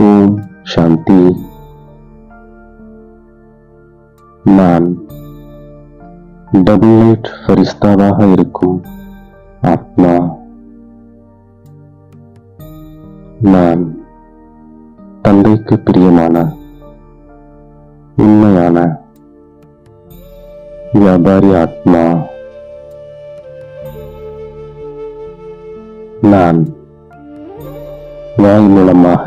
ஓம் சாந்தி நான் double light ஃபரிஸ்தாவாக இருக்கும் ஆத்மா நான் தந்தைக்கு பிரியமான உண்மையான வியாபாரி ஆத்மா நான் வாய் மூலமாக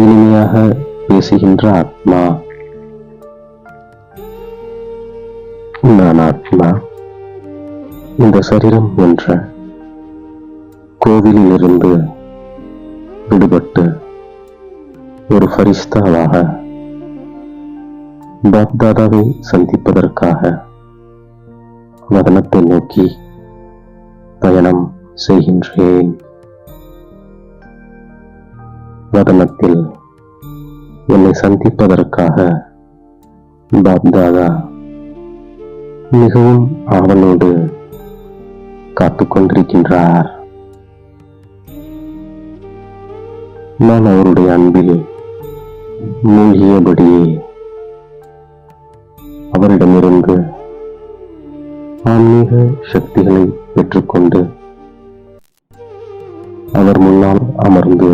இனிமையாக பேசுகின்ற ஆத்மா நான் ஆத்மா இந்த சரீரம் என்ற கோவிலிலிருந்து விடுபட்டு ஒரு ஃபரிஸ்தாவாக பாப்தாதாவை சந்திப்பதற்காக வதனத்தை நோக்கி பயணம் செய்கின்றேன். வதனத்தில் என்னை சந்திப்பதற்காக பாப்தாதா மிகவும் ஆவலோடு காத்துக்கொண்டிருக்கின்றார் நான் அவருடைய அன்பில் மூழ்கியபடியே அவரிடமிருந்து ஆன்மீக சக்திகளை பெற்றுக்கொண்டு அவர் முன்னால் அமர்ந்து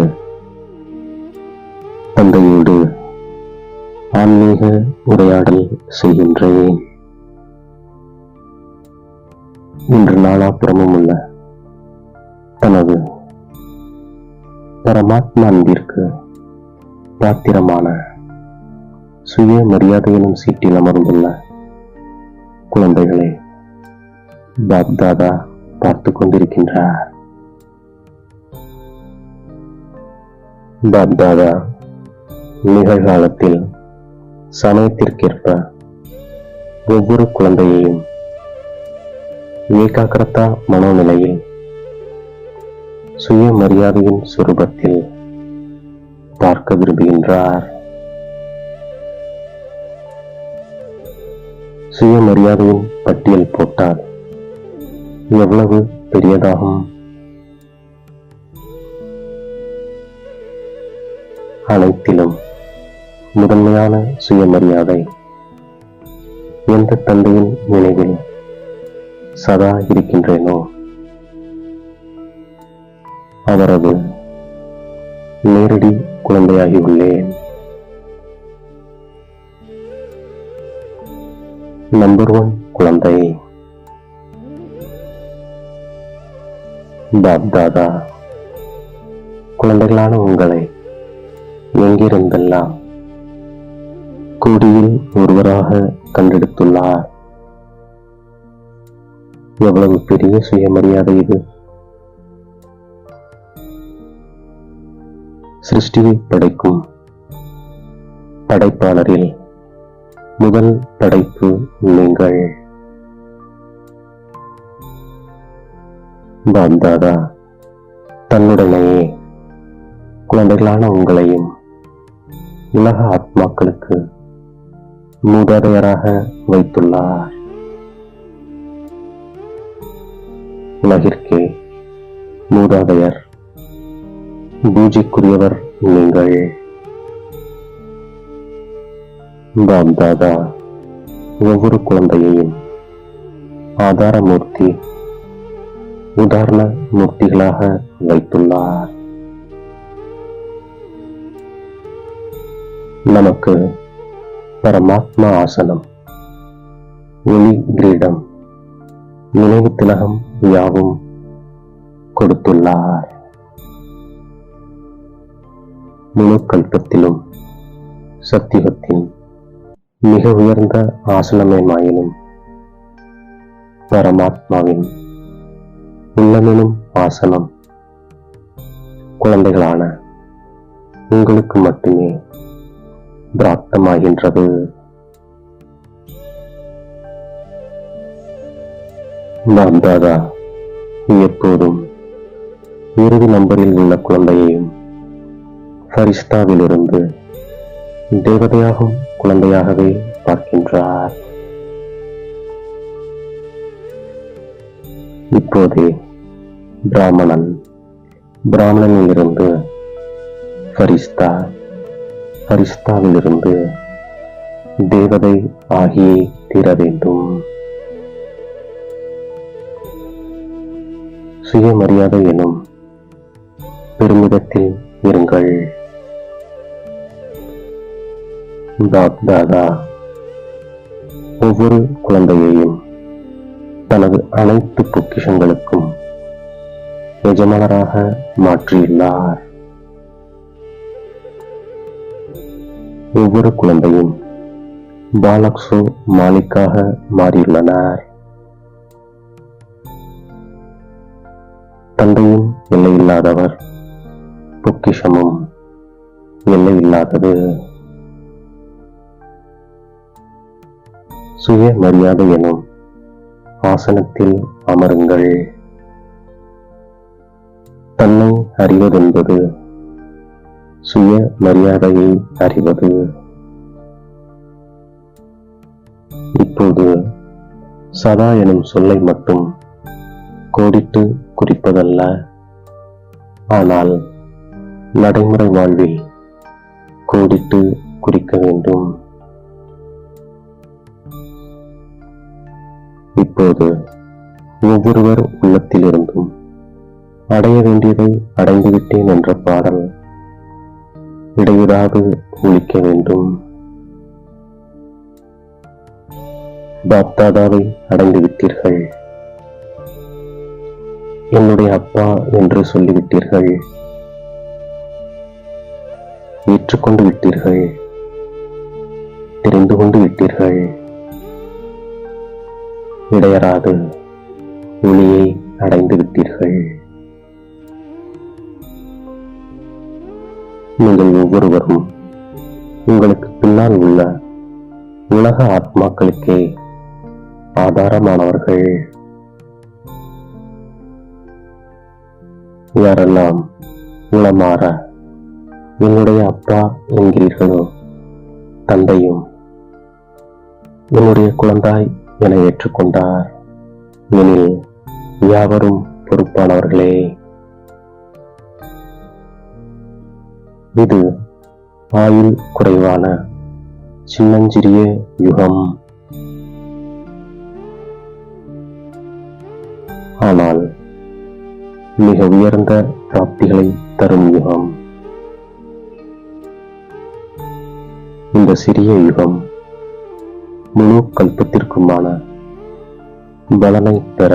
தந்தையோடு ஆன்மீக உரையாடல் செய்கின்றேன். இன்று நாலாபுறமும் உள்ள தனது பரமாத்மா அன்பிற்கு பாத்திரமான சுய மரியாதை சீட்டில் அமர்ந்துள்ள குழந்தைகளை பாப்தாதா பார்த்து கொண்டிருக்கின்றார். பாப்தாதா நிகழ்காலத்தில் சமயத்திற்கேற்ப ஒவ்வொரு குழந்தையையும் ஏகாகிரதா மனோநிலையில் சுய மரியாதையின் சுரூபத்தில் பார்க்க விரும்புகின்றார். சுயமரியாதையின் பட்டியல் போட்டால் எவ்வளவு பெரியதாகும்? அனைத்திலும் முதன்மையான சுயமரியாதை எந்த தந்தையின் நினைவில் சதா இருக்கின்றேனோ அவரது நேரடி குழந்தையாகி உள்ளேன் நம்பர் ஒன் குழந்தை பாப்தாதா குழந்தைகளான உங்களை எங்கிருந்தெல்லாம் கோடியில் ஒருவராக கண்டெடுத்துள்ளார். எவ்வளவு பெரிய சுயமரியாதை இது. சிருஷ்டியை படைக்கும் படைப்பாளரில் முதல் படைப்பு நீங்கள். பாப்தாதா தன்னுடனேயே குழந்தைகளான உங்களையும் உலக ஆத்மாக்களுக்கு மூதாதையராக வைத்துள்ளார். உலகிற்கே மூதாதையர் பூஜைக்குரியவர் நீங்கள். பாப்தாதா ஒவ்வொரு குழந்தையையும் ஆதாரமூர்த்தி உதாரண மூர்த்திகளாக வைத்துள்ளார். நமக்கு பரமாத்மா ஆசனம். ஒளி கிரீடம். நினைவு திலகம் யாவும் கொடுத்துள்ளார். முழுக்கல்பத்திலும் சத்தியத்தின் மிக உயர்ந்த ஆசனமேமாயினும் பரமாத்மாவின் உள்ளமெனும் ஆசனம். குழந்தைகளான உங்களுக்கு மட்டுமே பிராப்தமாகின்றது. தாதா எப்போதும் இறுதி நம்பரில் உள்ள குழந்தையையும் ஃபரிஸ்தாவிலிருந்து தேவதையாகும் குழந்தையாகவே பார்க்கின்றார். இப்போதே பிராமணன் பிராமணனிலிருந்து ஃபரிஸ்தா பரிசுத்தாவிலிருந்து தேவதை ஆகியே தீர வேண்டும். சுயமரியாதை எனும் பெருமிதத்தில் இருங்கள். பாப் தாதா ஒவ்வொரு குழந்தையையும் தனது அனைத்து பொக்கிஷங்களுக்கும் எஜமானராக மாற்றியுள்ளார். ஒவ்வொரு குழந்தையும் பாலக்ஸோ மாலிக்காக மாறியுள்ளனர். தந்தையும் எல்லையில்லாதவர் பொக்கிஷமும் எல்லையில்லாதது. சுய மரியாதை எனும் ஆசனத்தில் அமருங்கள். தன்னை அறிவதென்பது சுய மரியாதையை அறிவது. இப்போது சதா எனும் சொல்லை மட்டும் கோடிட்டு குறிப்பதல்ல. ஆனால் நடைமுறை வாழ்வில் கோடிட்டு குறிக்க வேண்டும். இப்போது ஒவ்வொருவர் உள்ளத்திலிருந்தும் அடைய வேண்டியதை அடைந்துவிட்டேன் என்ற பாடல் இடைவிடாது ஒழிக்க வேண்டும். பாப்தாதாவை அடைந்து விட்டீர்கள். என்னுடைய அப்பா என்று சொல்லிவிட்டீர்கள். ஏற்றுக்கொண்டு விட்டீர்கள். தெரிந்து கொண்டு விட்டீர்கள். இடையராது ஒளியை அடைந்து விட்டீர்கள். நீங்கள் ஒவ்வொருவரும் உங்களுக்கு பின்னால் உள்ள உலக ஆத்மாக்களுக்கே ஆதாரமானவர்கள். யாரெல்லாம் உளமாற என்னுடைய அப்பா என்கிறீர்களோ தந்தையும் என்னுடைய குழந்தாய் என ஏற்றுக்கொண்டார். எனில் யாவரும் பொறுப்பானவர்களே. இது ஆயுள் குறைவான சின்னஞ்சிறிய யுகம். ஆனால் மிக உயர்ந்த பிராப்திகளை தரும் யுகம். இந்த சிறிய யுகம் முழு கல்பத்திற்குமான பலனை பெற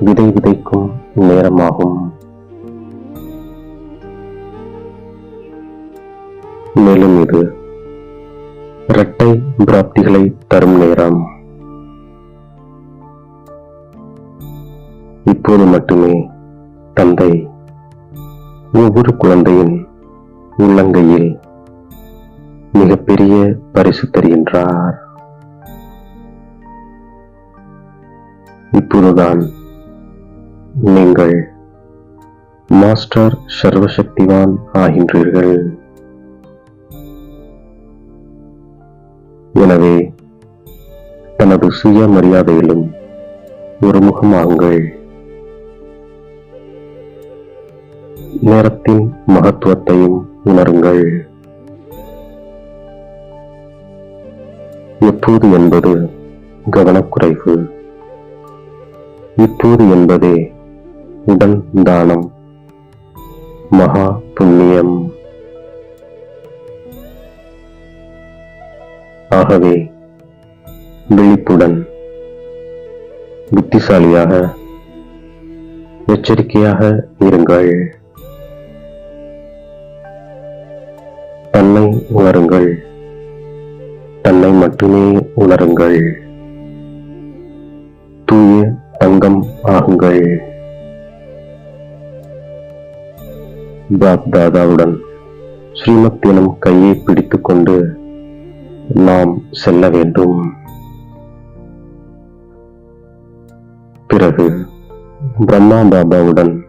விதை விதைக்கும் நேரமாகும். மேலும் இது இரட்டை பிராப்திகளை தரும் நேரம். இப்போது மட்டுமே தந்தை ஒவ்வொரு குழந்தையின் உள்ளங்கையில் மிகப்பெரிய பரிசு தருகின்றார். இப்போதுதான் நீங்கள் மாஸ்டர் சர்வசக்திவான் ஆகின்றீர்கள். எனவே தனது சுய மரியாதையிலும் ஒருமுகமாகுங்கள். நேரத்தின் மகத்துவத்தையும் உணருங்கள். எப்போது என்பது கவனக்குறைவு. இப்போது என்பதே உடல் தானம். மகா புண்ணியம். ஆகவே விழிப்புடன் புத்திசாலியாக எச்சரிக்கையாக இருங்கள். தன்னை உணருங்கள். தன்னை மட்டுமே உணருங்கள். தூய தங்கம் ஆகுங்கள். பாப் தாதாவுடன் ஸ்ரீமத் எனும் கையை பிடித்துக் கொண்டு நாம் செல்ல வேண்டும். பிறகு பிரம்மா பாபாவுடன்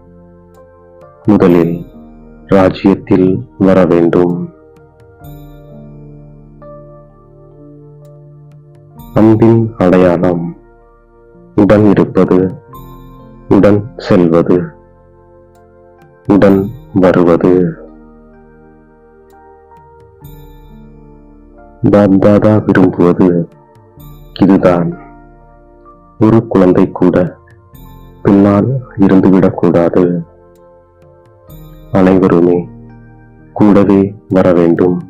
முதலில் ராஜ்யத்தில் வர வேண்டும். அன்பின் அடையாளம் உடன் இருப்பது உடன் செல்வது உடன் வருவது. பாப்தாதா விரும்புவது இதுதான். ஒரு குழந்தை கூட பின்னால் இருந்துவிடக்கூடாது அனைவருமே கூடவே வர வேண்டும்.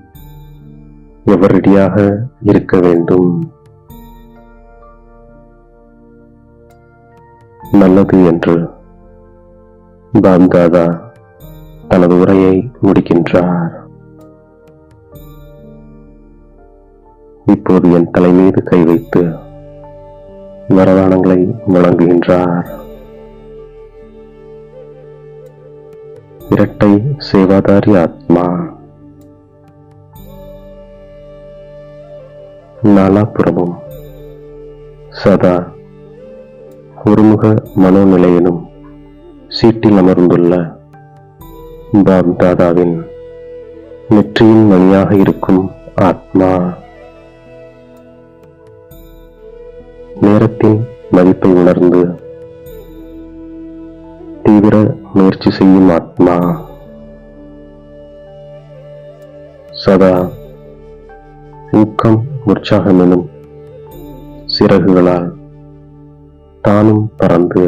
எவரடியாக இருக்க வேண்டும்? நல்லது என்று பாப்தாதா தனது உரையை முடிக்கின்றார். இப்போது என் தலை மீது கை வைத்து வரதானங்களை வழங்குகின்றார். இரட்டை சேவாதாரி ஆத்மா. நாலாபுறமும் சதா ஒருமுக மனோநிலையிலும் சீட்டில் அமர்ந்துள்ள பாப் தாதாவின் நெற்றியின் மணியாக இருக்கும் ஆத்மா. நேரத்தின் மதிப்பை உணர்ந்து தீவிர முயற்சி செய்யும் ஆத்மா சதா ஊக்கம் உற்சாகம் எனும் சிறகுகளால் தானும் பறந்து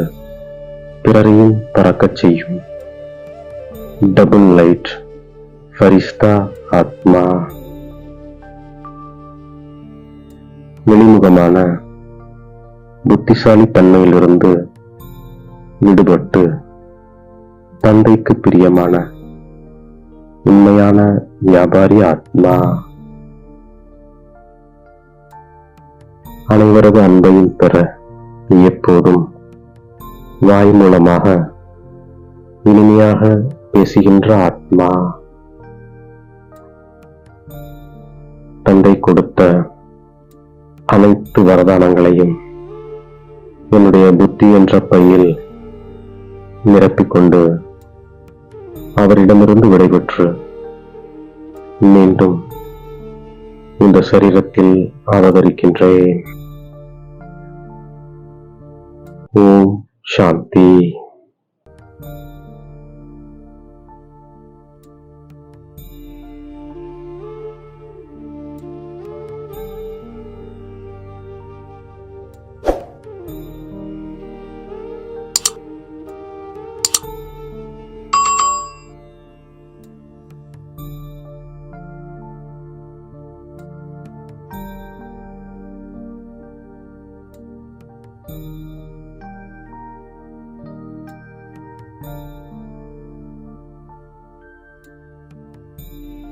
பிறரையும் பறக்கச் செய்யும். டபுள் லைட் ஃபரிஸ்தா ஆத்மா வெளிமுகமான புத்திசாலி தன்மையிலிருந்து விடுபட்டு தந்தைக்கு பிரியமான உண்மையான வியாபாரி ஆத்மா. அனைவரது அன்பையும் பெற எப்போதும் வாய் மூலமாக இனிமையாக பேசுகின்ற ஆத்மா. தந்தை கொடுத்த அனைத்து வரதானங்களையும் என்னுடைய புத்தி என்ற பையில் நிரப்பிக்கொண்டு அவரிடமிருந்து விடைபெற்று மீண்டும் இந்த சரீரத்தில் அவதரிக்கின்றேன் ஓம் சாந்தி.